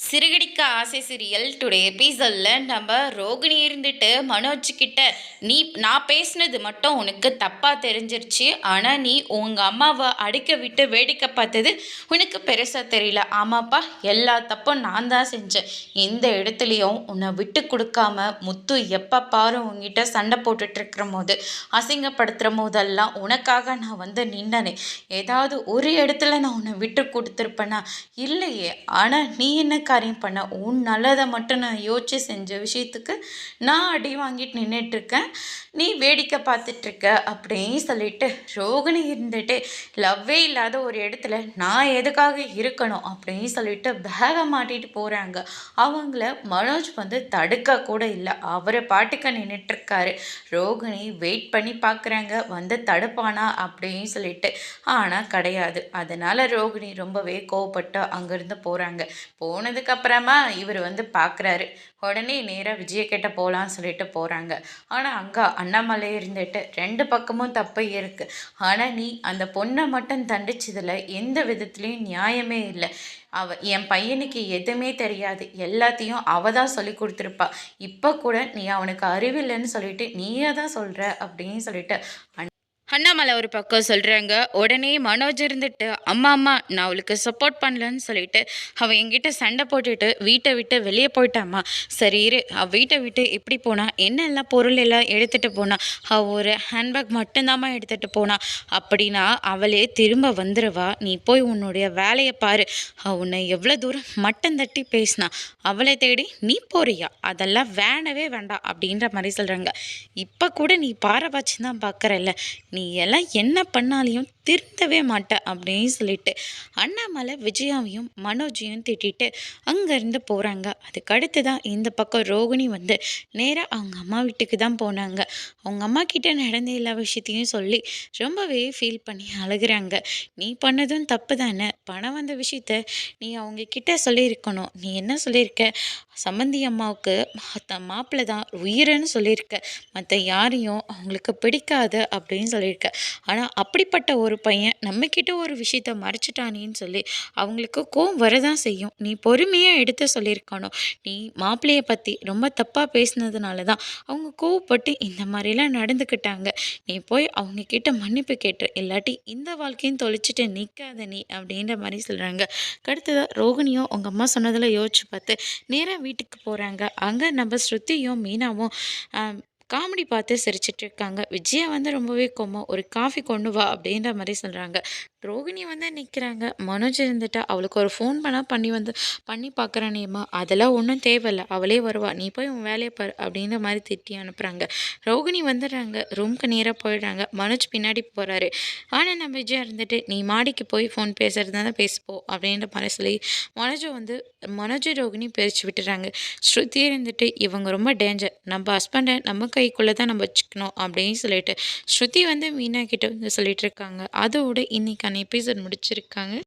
சிறுகடிக்க ஆசை serial today எபிசோடில் நம்ம ரோகிணி இருந்துட்டு மனோஜ் கிட்ட நீ நான் பேசினது மட்டும் உனக்கு தப்பாக தெரிஞ்சிருச்சு. ஆனால் நீ உங்கள் அம்மாவை அடிக்க விட்டு வேடிக்கை பார்த்தது உனக்கு பெருசாக தெரியல. ஆமாப்பா எல்லா தப்பும் நான் தான் செஞ்சேன். எந்த இடத்துலையும் உன்னை விட்டு கொடுக்காம முத்து எப்போ பாரு உங்ககிட்ட சண்டை போட்டுட்டு இருக்கிற போது அசிங்கப்படுத்துகிற போதெல்லாம் உனக்காக நான் வந்து நின்னனே. ஏதாவது ஒரு இடத்துல நான் உன்னை விட்டு கொடுத்துருப்பேனா? இல்லையே. ஆனால் நீ என்ன காரியம் பண்ண உன் நல்லதை மட்டும் நான் யோசிச்சு செஞ்ச விஷயத்துக்கு நான் அடி வாங்கிட்டு நின்றுட்டுருக்கேன் நீ வேடிக்கை பார்த்துட்ருக்க அப்படின்னு சொல்லிட்டு ரோகிணி இருந்துட்டு லவ்வே இல்லாத ஒரு இடத்துல நான் எதுக்காக இருக்கணும்? அப்படின்னு சொல்லிட்டு பேகை மாட்டிட்டு போகிறாங்க அவங்கள மனோஜ் வந்து தடுக்க கூட இல்லை. அவரை பாட்டுக்க நின்றுட்டுருக்காரு ரோகிணி வெயிட் பண்ணி பார்க்குறாங்க வந்து தடுப்பானா அப்படின்னு சொல்லிட்டு. ஆனால் கிடையாது. அதனால் ரோகிணி ரொம்பவே கோவப்பட்டு அங்கேருந்து போகிறாங்க போனது அதுக்கப்புறமா இவர் வந்து பார்க்குறாரு உடனே நேராக விஜயக்கிட்ட போகலான்னு சொல்லிட்டு போகிறாங்க ஆனால் அங்கே அண்ணாமலை இருந்துட்டு ரெண்டு பக்கமும் தப்பு இருக்குது ஆனால் நீ அந்த பொண்ணை மட்டும் தண்டிச்சதில் எந்த விதத்துலேயும் நியாயமே இல்லை. அவ என் பையனுக்கு எதுவுமே தெரியாது. எல்லாத்தையும் அவ தான் சொல்லி கொடுத்துருப்பா. இப்போ கூட நீ அவனுக்கு அறிவில்லைன்னு சொல்லிட்டு நீயே தான் சொல்கிற அப்படின்னு சொல்லிட்டு அண்ணாமலை ஒரு பக்கம் சொல்கிறாங்க உடனே மனோஜ் இருந்துட்டு அம்மா அம்மா நான் அவளுக்கு சப்போர்ட் பண்ணலன்னு சொல்லிட்டு அவள் என்கிட்ட சண்டை போட்டுட்டு வீட்டை விட்டு வெளியே போயிட்டாம்மா. சரி இரு அவள் வீட்டை விட்டு எப்படி போனால் என்னெல்லாம் பொருள் எல்லாம் எடுத்துகிட்டு போனா அவள் ஒரு ஹேண்ட்பேக் மட்டும்தாம்மா எடுத்துகிட்டு போனா. அப்படின்னா அவளே திரும்ப வந்துடுவா நீ போய் உன்னுடைய வேலையை பாரு. உன்னை எவ்வளோ தூரம் மட்டம் தட்டி பேசினா அவளை தேடி நீ போறியா? அதெல்லாம் வேணவே வேண்டாம். அப்படின்ற மாதிரி சொல்கிறாங்க இப்போ கூட நீ பாரபட்சம் தான் பார்க்குறல்ல நீ நீ எல்லாம் என்ன பண்ணாலையும் திருத்தவே மாட்டேன் அப்படின்னு சொல்லிட்டு அண்ணாமலை விஜயாவையும் மனோஜையும் திட்டிட்டு அங்கேருந்து போகிறாங்க அதுக்கடுத்து தான் இந்த பக்கம் ரோகிணி வந்து நேராக அவங்க அம்மா வீட்டுக்கு தான் போனாங்க. அவங்க அம்மா கிட்ட நடந்த எல்லா விஷயத்தையும் சொல்லி ரொம்பவே ஃபீல் பண்ணி அழுகிறாங்க. நீ பண்ணதும் தப்பு தானே? பணம் வந்த விஷயத்த நீ அவங்க கிட்ட சொல்லியிருக்கணும். நீ என்ன சொல்லியிருக்க? சம்மந்தி அம்மாவுக்கு மாப்பிள்ளை தான் உயிரன்னு சொல்லியிருக்க. மற்ற யாரையும் அவங்களுக்கு பிடிக்காது அப்படின்னு சொல்லியிருக்க. ஆனால் அப்படிப்பட்ட ஒரு பையன் நம்மக்கிட்ட ஒரு விஷயத்த மறைச்சிட்டானேன்னு சொல்லி அவங்களுக்கு கோவம் வரதான் செய்யும். நீ பொறுமையாக எடுத்து சொல்லியிருக்கணும். நீ மாப்பிள்ளையை பற்றி ரொம்ப தப்பாக பேசினதுனால தான் அவங்க கோவப்பட்டு இந்த மாதிரிலாம் நடந்துக்கிட்டாங்க. நீ போய் அவங்கக்கிட்ட மன்னிப்பு கேட்டு இல்லாட்டி இந்த வாழ்க்கையும் தொலைச்சிட்டு நிற்காத நீ அப்படின்ற மாதிரி சொல்கிறாங்க அடுத்ததாக ரோகிணியும் உங்கள் அம்மா சொன்னதில் யோசிச்சு பார்த்து நேராக வீட்டுக்கு போகிறாங்க அங்கே நம்ம ஸ்ருத்தியும் மீனாவும் காமெடி பார்த்து சிரிச்சிட்டு இருக்காங்க. விஜயா வந்து ரொம்பவே கோமம் ஒரு காஃபி கொண்டு வா அப்படின்ற மாதிரி சொல்கிறாங்க ரோகிணி வந்து நிற்கிறாங்க மனோஜ் இருந்துட்டா அவளுக்கு ஒரு ஃபோன் பண்ணால் பண்ணி வந்து பண்ணி பார்க்குறானேம்மா அதெல்லாம் ஒன்றும் தேவையில்ல. அவளே வருவா. நீ போய் உன் வேலையை பாரு அப்படின்ற மாதிரி திட்டி அனுப்புகிறாங்க ரோகிணி வந்துடுறாங்க. ரூம்க்கு நேராக போயிடுறாங்க. மனோஜ் பின்னாடி போகிறாரு ஆனால் நம்ம விஜயா இருந்துட்டு நீ மாடிக்கு போய் ஃபோன் பேசுறது தான் பேசிப்போ அப்படின்ற மாதிரி சொல்லி மனோஜை வந்து மனோஜ் ரோகிணி பிரித்து விட்டுறாங்க. ஸ்ருதி இருந்துட்டு இவங்க ரொம்ப டேஞ்சர் நம்ம ஹஸ்பண்டை நம்ம கைக்குள்ளே தான் நம்ம வச்சுக்கணும் அப்படின்னு சொல்லிட்டு ஸ்ருதி வந்து மீனா கிட்ட வந்து சொல்லிட்டு இருக்காங்க. அதோடு இன்னைக்கு எபிசோட் முடிச்சிருக்காங்க.